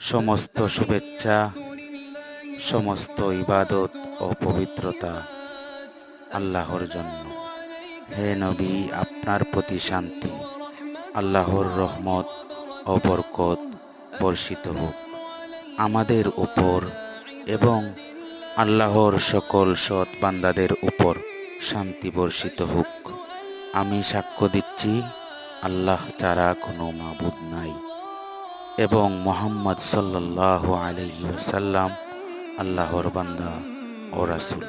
সমস্ত শুভেচ্ছা, সমস্ত ইবাদত ও পবিত্রতা আল্লাহর জন্য। হে নবী, আপনার প্রতি শান্তি, আল্লাহর রহমত ও বরকত বর্ষিত হোক। আমাদের উপর এবং আল্লাহর সকল সৎ বান্দাদের উপর শান্তি বর্ষিত হোক। আমি সাক্ষ্য দিচ্ছি, আল্লাহ ছাড়া কোনো মাবুদ নাই। এবং মোহাম্মদ আলাইহি ওয়াসাল্লাম আল্লাহর বান্দা ও রাসুল